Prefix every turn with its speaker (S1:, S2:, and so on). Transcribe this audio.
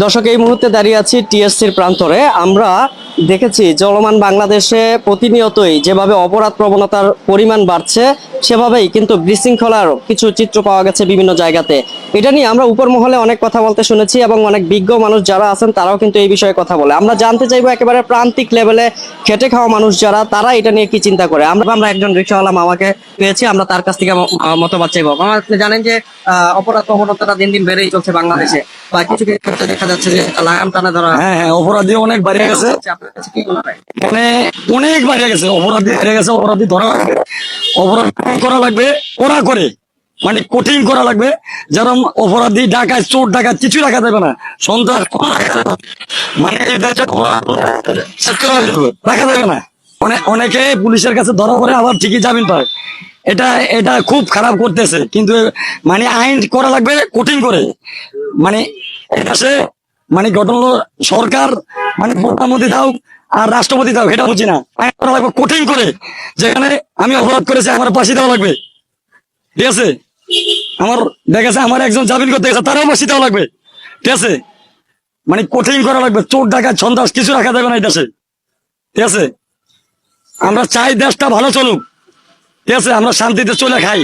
S1: দর্শক, এই মুহূর্তে দাঁড়িয়ে আছি টিএসসির প্রান্তরে। আমরা দেখেছি, চলমান বাংলাদেশে প্রতিনিয়তই যেভাবে অপরাধ প্রবণতার পরিমাণ বাড়ছে, সেভাবেই কিন্তু বিশৃঙ্খলার কিছু চিত্র পাওয়া গেছে বিভিন্ন জায়গাতে। এটা নিয়ে আমরা উপর মহলে অনেক কথা বলতে শুনেছি এবং অনেক বিজ্ঞ মানুষ যারা আছেন, তারাও কিন্তু এই বিষয়ে কথা বলে। আমরা জানতে চাইব একেবারে প্রান্তিক লেভেলে খেটে খাওয়া মানুষ যারা, তারা এটা নিয়ে কি চিন্তা করে? আমরা আমরা একজন রিক্সাওয়ালা মামাকে পেয়েছি, আমরা তার কাছ থেকে মতামত চাইব। মামা, আপনি জানেন যে অপরাধ প্রবণতাটা দিন দিন বেড়েই চলছে বাংলাদেশে। বা কিছু কিছু ক্ষেত্রে দেখা যাচ্ছে যে লাগাম টানা ধরা
S2: হ্যাঁ হ্যাঁ অপরাধী অনেক বাড়ে গেছে
S1: হচ্ছে। আপনার কাছে কি মনে হয়
S2: মানে অনেক বাড়ে গেছে অপরাধী বেড়ে গেছে অপরাধী ধরা লাগবে অপরাধ করা লাগবে ওরা করে মানে কঠিন করা লাগবে যেরকম অপরাধী ডাকায় চোর ডাকায় কিছু রাখা যাবে না সন্ত্রাস কোনো রাখা যাবে না। মানে রাখা যাবে না অনেক অনেকে পুলিশের কাছে ধরা পড়ে আবার ঠিকই জামিন পায় এটা এটা খুব খারাপ করতেছে। কিন্তু মানে আইন করা লাগবে কঠিন করে। মানে এটা সে মানে হলো সরকার মানে প্রধানমন্ত্রী দাও আর রাষ্ট্রপতি দাও এটা বুঝি না। আইন করা লাগবে কঠিন করে। যেখানে আমি অপরাধ করেছি, আমার ফাঁসি দেওয়া লাগবে। ঠিক আছে? আমার দেখেছে আমার একজন জামিন করতে গেছে, তারাও ফাঁসি দেওয়া লাগবে। ঠিক আছে? মানে কঠিন করা লাগবে। চোর ডাকা সন্ত্রাস, কিছু রাখা যাবে না এই দেশে। ঠিক আছে? আমরা চাই দেশটা ভালো চলুক। ঠিক আছে আমরা শান্তিতে চলে খাই।